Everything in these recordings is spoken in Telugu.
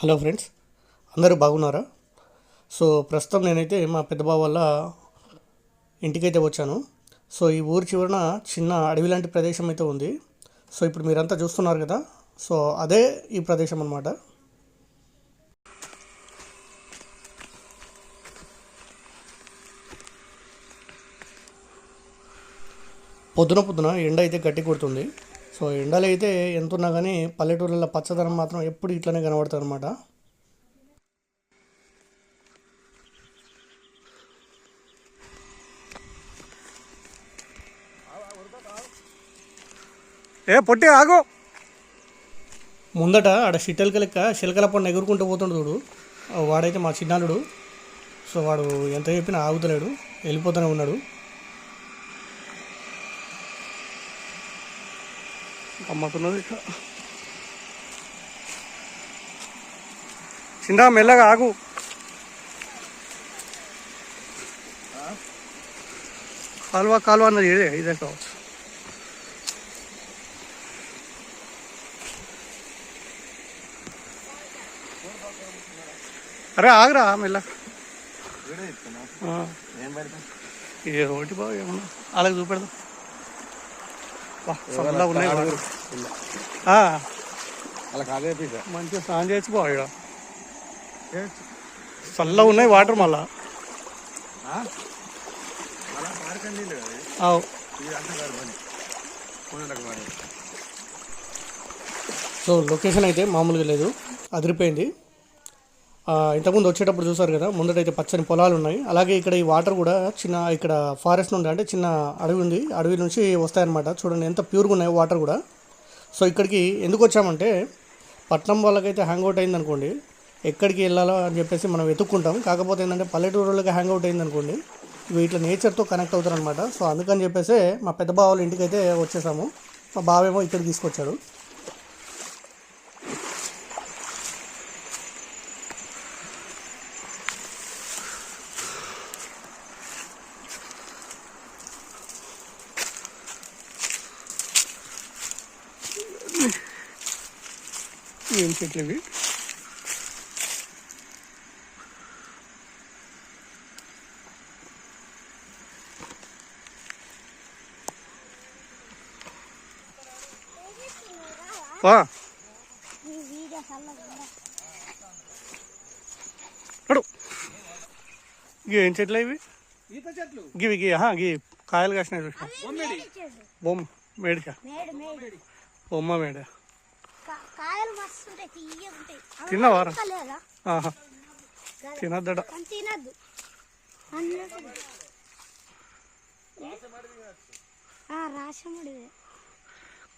హలో ఫ్రెండ్స్ అందరూ బాగున్నారా? సో ప్రస్తుతం నేనైతే మా పెద్దబావ వల్ల ఇంటికైతే వచ్చాను. సో ఈ ఊరి చివరన చిన్న అడవి లాంటి ప్రదేశం అయితే ఉంది. సో ఇప్పుడు మీరంతా చూస్తున్నారు కదా? సో అదే ఈ ప్రదేశం అన్నమాట. పొద్దున పొద్దున ఎండ అయితే గట్టి కొడుతుంది. సో ఎండలు అయితే ఎంత ఉన్నా కానీ పల్లెటూళ్ళలో పచ్చదనం మాత్రం ఎప్పుడు ఇట్లనే కనబడుతుంది అనమాట ఏ పొట్టి ఆగు. ముందట ఆడ షిట్టెలక లెక్క శిలకల పండు ఎగురుకుంటూ పోతుండు చూడు. వాడైతే మా చిన్నాలుడు. సో వాడు ఎంత చెప్పినా ఆగుతలేడు. వెళ్ళిపోతూనే ఉన్నాడు. అమ్ముతున్నది ఇక్కడ చిన్న మెల్లగా ఆగు. కాలువ కాలువ అన్నది ఇదే ఇదే కావచ్చు. అరే ఆగురా మెల్ల ఏ ఒకటి బాగా ఏమన్నా? అలాగే చూపెడదాం చల్లగా ఉన్నాయి మంచిగా స్నానం చేయొచ్చు బాగా ఇక్కడ చల్లగా ఉన్నాయి వాటర్ మళ్ళా. సో లొకేషన్ అయితే మామూలుగా లేదు. అదిరిపోయింది. ఇంతకుముందు వచ్చేటప్పుడు చూసారు కదా ముందటైతే పచ్చని పొలాలు ఉన్నాయి. అలాగే ఇక్కడ ఈ వాటర్ కూడా చిన్న ఇక్కడ ఫారెస్ట్ నుండి అంటే చిన్న అడవి ఉంది. అడవి నుంచి వస్తాయన్నమాట. చూడండి ఎంత ప్యూర్గా ఉన్నాయి వాటర్ కూడా. సో ఇక్కడికి ఎందుకు వచ్చామంటే పట్నం వాళ్ళకైతే హ్యాంగ్ అవుట్ అయింది అనుకోండి ఎక్కడికి వెళ్ళాలో అని చెప్పేసి మనం వెతుక్కుంటాం. కాకపోతే ఏంటంటే పల్లెటూరులకి హ్యాంగ్ అవుట్ అయింది అనుకోండి ఇవి ఇట్లా నేచర్తో కనెక్ట్ అవుతారనమాట సో అందుకని చెప్పేసి మా పెద్ద బావ వాళ్ళ ఇంటికి అయితే వచ్చేసాము. మా బావేమో ఇక్కడికి తీసుకొచ్చాడు. ఏం చెట్లు ఇవి? ఏం చెట్లు ఇవి? గివి గి హా, గి కాయలు కాసినాయి చూసిన. బొమ్మ మేడిక? మేడు మేడు. బొమ్మ మేడ? కాయలు మస్తు ఉంటాయి. తిన్నావారా? తినద్దట. తినద్దు.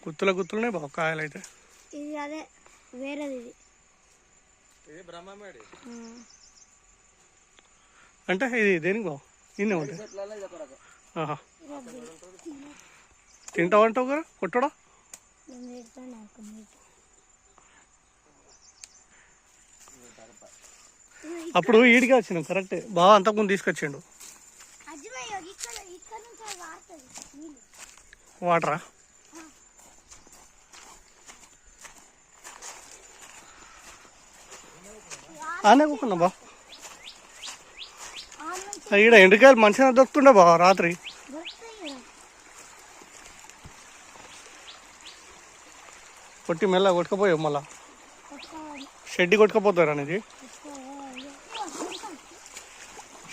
గుత్తుల గుత్తులనే బాగా కాయలు అయితే ఇది. అదే వేరేది ఇది. ఇది బ్రహ్మమేడి అంటే ఇది దేనికి బావు ఇన్నే ఉంటాయి తింటావంటావు కదా? కొట్టడా నేను పెడతాను నాకు మీకు. అప్పుడు ఈడికి వచ్చినాం కరెక్టే. బాగా అంతకుముందు తీసుకొచ్చిండు. వాటరా ఆనే కూకున్నా బా. ఈడ ఎండుకాయలు మంచిగా దొరుకుతుండే బా రాత్రి. కొట్టి మెల్ల కొట్టుకపోయావు మళ్ళా. షెడ్డి కొట్టుకపోతారు అనేది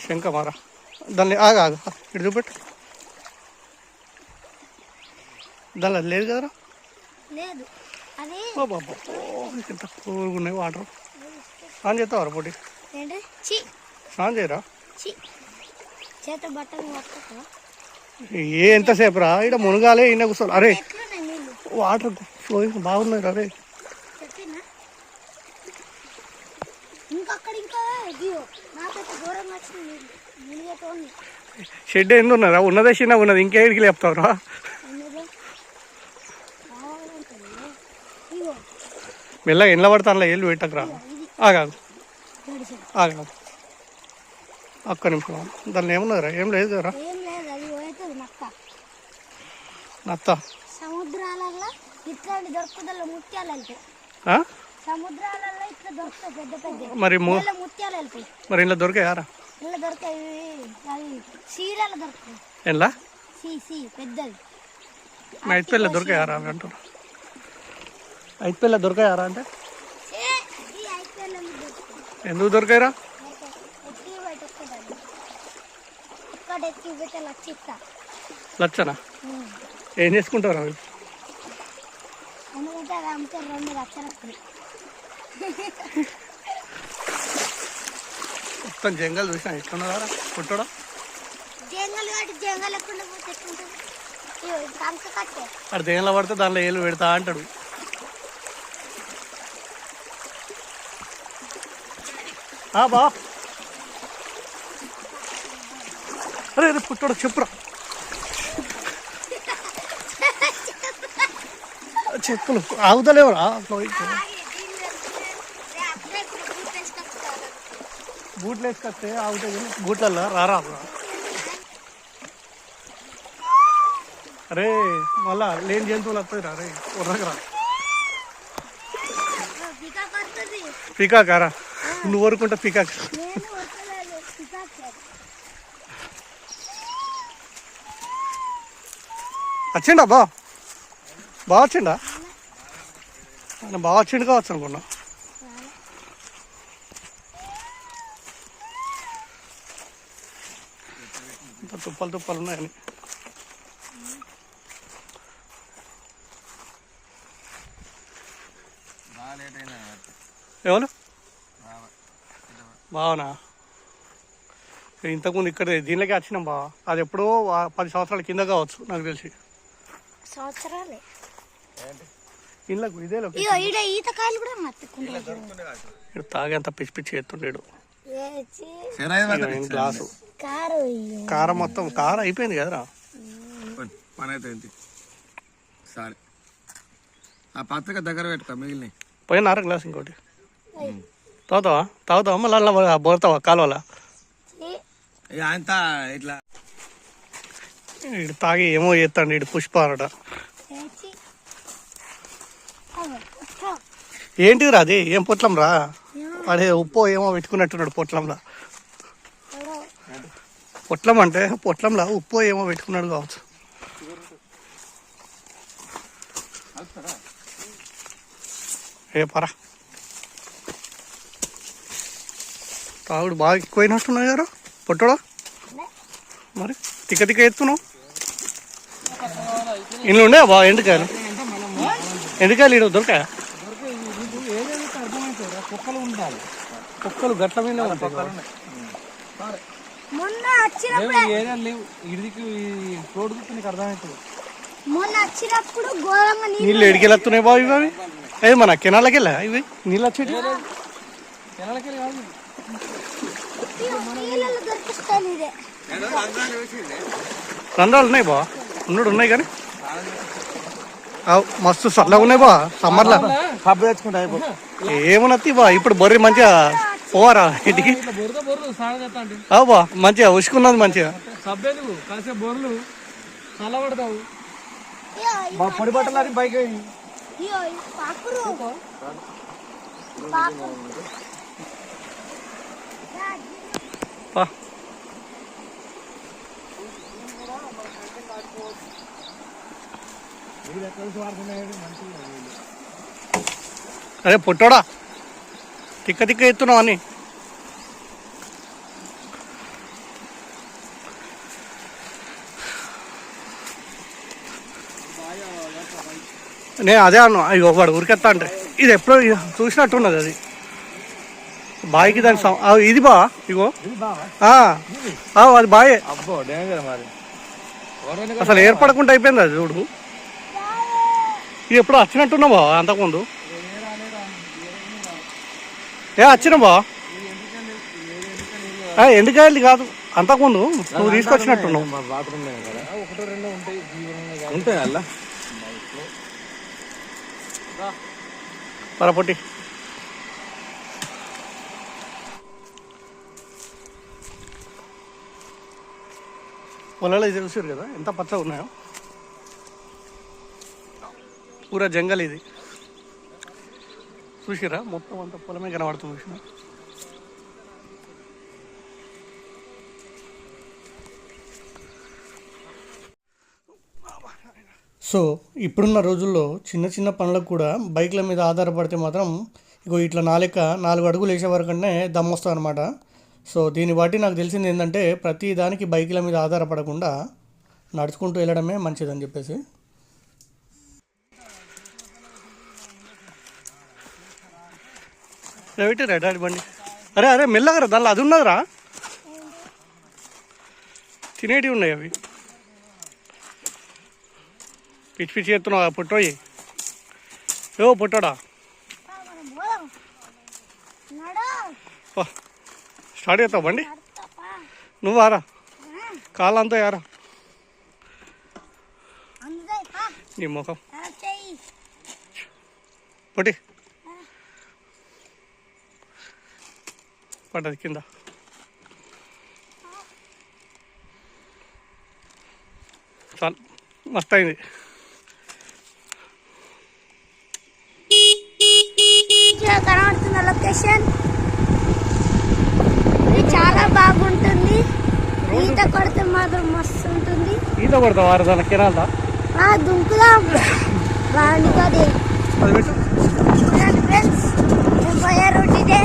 శంక మారా. దాన్ని ఆగా ఆగా. ఇటు చూపెట్టు. దానిలో అది లేదు కదరా? లేదు. ఎంత కూరుగా ఉన్నాయి వాటర్. స్నానం చేస్తావారా పొట్టి స్నానం చేయరా? ఏ ఎంతసేపు రా? ఇక్కడ మునగాలే ఈయన కూర్చోవాలి. అరే వాటర్ ఫ్లోయింగ్ బాగున్నాయి రా రే చెప్పినా ఇంకక్కడ ఇంకా నాకైతే ఘోరంగా వచ్చింది మునిగేటోని షెడ్ ఎందు ఉన్నదా ఉన్నదే చిన్న ఉన్నది? ఇంకే లేపుతావురా? రావాలంటే ఇగో మెల్లగా ఎండ్ల పడతానులే వెళ్ళి పెట్టకరా. ఆగాగు గడిచిన ఆగా ఒక్క నిమిషం దానిలో ఏమున్నదిరా? ఏం లేదు నక్క నత్త. సముద్రాలలో ఇట్లాంటి దొరుకుదల ముత్యాలు అంటే ఆ? సముద్రాలలో ఇట్లా దొరుకుతాయి పెద్ద పెద్ద. మరి ము- ముత్యాలు మరి ఇంట్లో దొరికాయారా ఇలా దొరుకుతాయి అవి చీరలు దొరుకుతాయి. ఎలా సీ సీ పెద్దది ఐదు పిల్ల దొరికాయారా అవి అంటారు ఐదు పిల్ల దొరికాయారా అంటే? ఏ, ఈ ఐపీఎల్ దొరుకుతాయి. ఎందుకు దొరికాయరా? బయట ఇక్కడ లక్షిస్తా లచ్చనా? ఏం చేసుకుంటారు అవి ఎందుకంటే అది అమ్మితే రెండు లక్షలు మొత్తం జంగల్ చూసినా ఎట్లున్నదారా పుట్టడా జంగల్ కాటి జంగల్ ఎక్కడ పోతే కట్టే అక్కడ దేనిలో పడితే దానిలో ఏళ్ళు పెడతా అంటాడు ఆ బా అరే అరే పుట్టడు చెప్పురా చెప్పులు ఆగుతలేవురా బూట్లు వేసుకొస్తే ఆగుతాయి బూట్లల్లో రారా అరే మళ్ళా లేని జంతువులు వస్తాయి రా రే ఉర్రకరా పికాక్ రా. నువ్వు ఊరుకుంటా పికాక్ వచ్చిండా బా? బాగా వచ్చిండా? ఆయన బాగా వచ్చిండు కావచ్చు అనుకున్నా. ఇంత తుప్పలు తుప్పలు ఉన్నాయని. ఎవరు? బావనా? ఇంతకుముందు ఇక్కడ దీనిలోకి వచ్చినాం బావ. అది ఎప్పుడో పది సంవత్సరాల కింద కావచ్చు నాకు తెలిసి. సంవత్సరాలే. ఇళ్ళకు ఇదే ఈతకాయలు కూడా తాగేంత పిచ్చి పిచ్చి ఎత్తుండేడు. ఏచి గ్లాసు. కారు మొత్తం కారం అయిపోయింది కదరా? సరే. ఆ పత్రిక దగ్గర పెట్టుకో మిగిలిన పోయినారా గ్లాస్ ఇంకోటి. తాగుతావా? తాగుతావా? మళ్ళీ అలా బోరుతావా కాలువలా? అంత ఇట్లా. ఇటు తాగి ఏమో చేస్తాడు ఇటు పుష్పారట ఏంటిదిరా అది? ఏం పొట్లం రా? అదే ఉప్పు ఏమో పెట్టుకున్నట్టున్నాడు పొట్లంలా. పొట్లం అంటే పొట్లంలా ఉప్పు ఏమో పెట్టుకున్నాడు కావచ్చు. ఏ పరా. తాగుడు బాగా ఎక్కువైనట్టున్నాయి గారు పొట్టడా? మరి తిక్క తిక్క ఎత్తున్నావు ఇంట్లో ఉండే బా? ఎండుకాయలు ఎండుకాయలు ఇడు దొరకాయా? కుక్కలు ఉండాలి. కుక్కలు గట్ల మీద ఉంటాయి కదా. మొన్న వచ్చినప్పుడే ఏరియా లేవు ఇడికి రోడ్డు చూస్తే నీకు అర్థమవుతుంది మొన్న వచ్చినప్పుడు ఘోరంగా నీళ్ళు ఎడికెళ్ళొస్తున్నాయి బాబు ఇవి ఏ మన కెనాలకి వెళ్ళా ఇవి? నీళ్ళు వచ్చేటి? కాదు. రంధ్రాలు ఉన్నాయి బా ఉన్నడు ఉన్నాయి కానీ. మస్తు చల్లగా ఉన్నాయి బా సమ్మర్లో కబ్బు తెచ్చుకుంటా అయిపో. ఏమన్నది బా ఇప్పుడు బొర్రి మంచిగా పోవారా ఇంటికి? ఇట్లా బొరుద బొర్రు స్నానం చేస్తా అంటే. అవు బా మంచిగా ఉసుకున్నది మంచిగా. బొర్రలు. చల్లబడతావు పొడి బట్టలు బైక్ పా. అరే పుట్టోడా? తిక్క తిక్క ఎత్తున్నావు అని నేను అదే అన్నా అయ్యో వాడు ఉరికెత్తా అంటే. ఇది ఎప్పుడో చూసినట్టున్నది అది. బాయికి దాని ఇది బా ఇగో. అది బాయే. అసలు ఏర్పడకుండా అయిపోయింది అది చూడు. ఇది ఎప్పుడు వచ్చినట్టున్నా బా అంతకుముందు? ఏ వచ్చినా బా ఆ, ఎండుకాయలు కాదు అంతకుముందు నువ్వు తీసుకొచ్చినట్టున్నావు. ఉంటాయి అలా. పరపొట్టి పొలాలు చూసారు కదా? ఎంత పచ్చగా ఉన్నాయో. పూరా జంగల్ ఇది. చూసిరా మొత్తం అంత పొలమే కనబడుతుంది చూసిన. సో ఇప్పుడున్న రోజుల్లో చిన్న చిన్న పనులకు కూడా బైక్ల మీద ఆధారపడితే మాత్రం ఇగో ఇట్లా నాలెక్క నాలుగు అడుగులు వేసే వరకంటే దమ్ వస్తుంది అనమాట సో దీన్ని బట్టి నాకు తెలిసింది ఏంటంటే ప్రతి దానికి బైక్ల మీద ఆధారపడకుండా నడుచుకుంటూ వెళ్ళడమే మంచిదని చెప్పేసి. రైట్ డాడీ బండి. అరే అరే మెల్లగరా దానిలో అది ఉన్నదిరా. తినేటివి ఉన్నాయి అవి. పిచ్చి పిచ్చి ఎత్తున్నావు పుట్టోయి ఏవో పుట్టోడా. స్టార్ట్ చేస్తావు బండి. నువ్వు ఆరా. కాళ్ళంతా యారా. నీ ముఖం. పొట్టి. పడ్డది కింద. చాలు మస్తు అయింది కనబడుతున్న లొకేషన్. ఇది చాలా బాగుంటుంది. ఈత కొడితే మాత్రం మస్తు ఉంటుంది. ఈత కొడతావు ఆరు దాని దుంకుదాం. ఫ్రెండ్స్ మేము పోయే రూట్ ఇదే.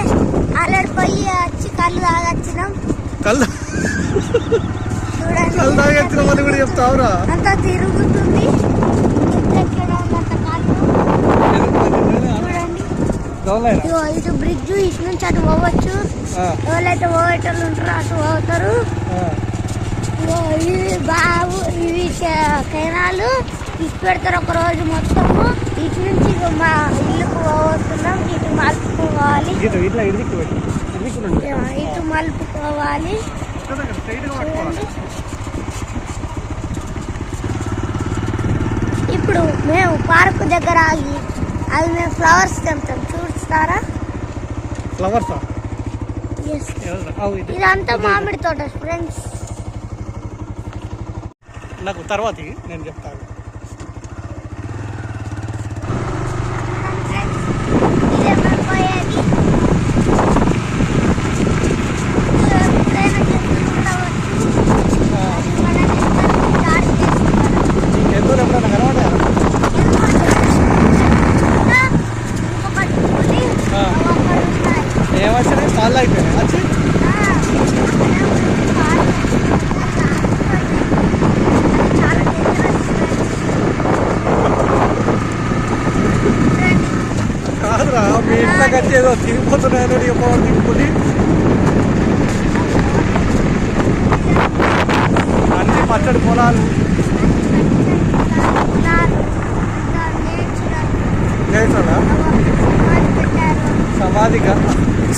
వచ్చి కళ్ళు తాగొచ్చినాం. కళ్ళు చూడండి. కళ్ళు తాగెత్తిన మళ్ళీ కూడా చెప్తావురా. అంతా తిరుగుతుంది. ఇటు బ్రిడ్జ్ ఇటు నుంచి అటు పోవచ్చు. ఎవరైతే పోయేటోళ్ళు ఉంటారో అటు పోతారు. ఇవి బావు ఇవి కెనాలు ఇటు పెడతారు ఒక రోజు మొత్తము. ఇటు నుంచి మా ఇల్లుకు పోతున్నాం ఇటు మలుపుకోవాలి ఇటు ఇట్లా ఇటు మలుపుకోవాలి ఇప్పుడు మేము పార్కు దగ్గర ఆగి అవి మేము ఫ్లవర్స్ తెంపుతాం. చూస్తారా? ఫ్లవర్సా ఇదంతా మామిడి తోట ఫ్రెండ్స్ నాకు తర్వాత నేను చెప్తాను ఇదే మేము పోయేది ఎప్పుడైనా చెట్లు ఉండవచ్చు మనకి దారి చేస్తున్నారు ఎందుకు ఎప్పుడైనా కనబడా ఏమొచ్చినాయి కాళ్ళు అయిపోయినాయి వచ్చి కాదురా మీ ఇంట్లోకి వచ్చి ఏదో తిరిగిపోతున్నాయని చెప్పవాలి తిప్పుకుని అన్ని పచ్చడి పొలాలు. చేస్తాడా సమాధిగా.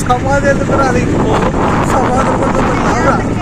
సమాధి ఎందుకు రాదు ఇంకో సమాధి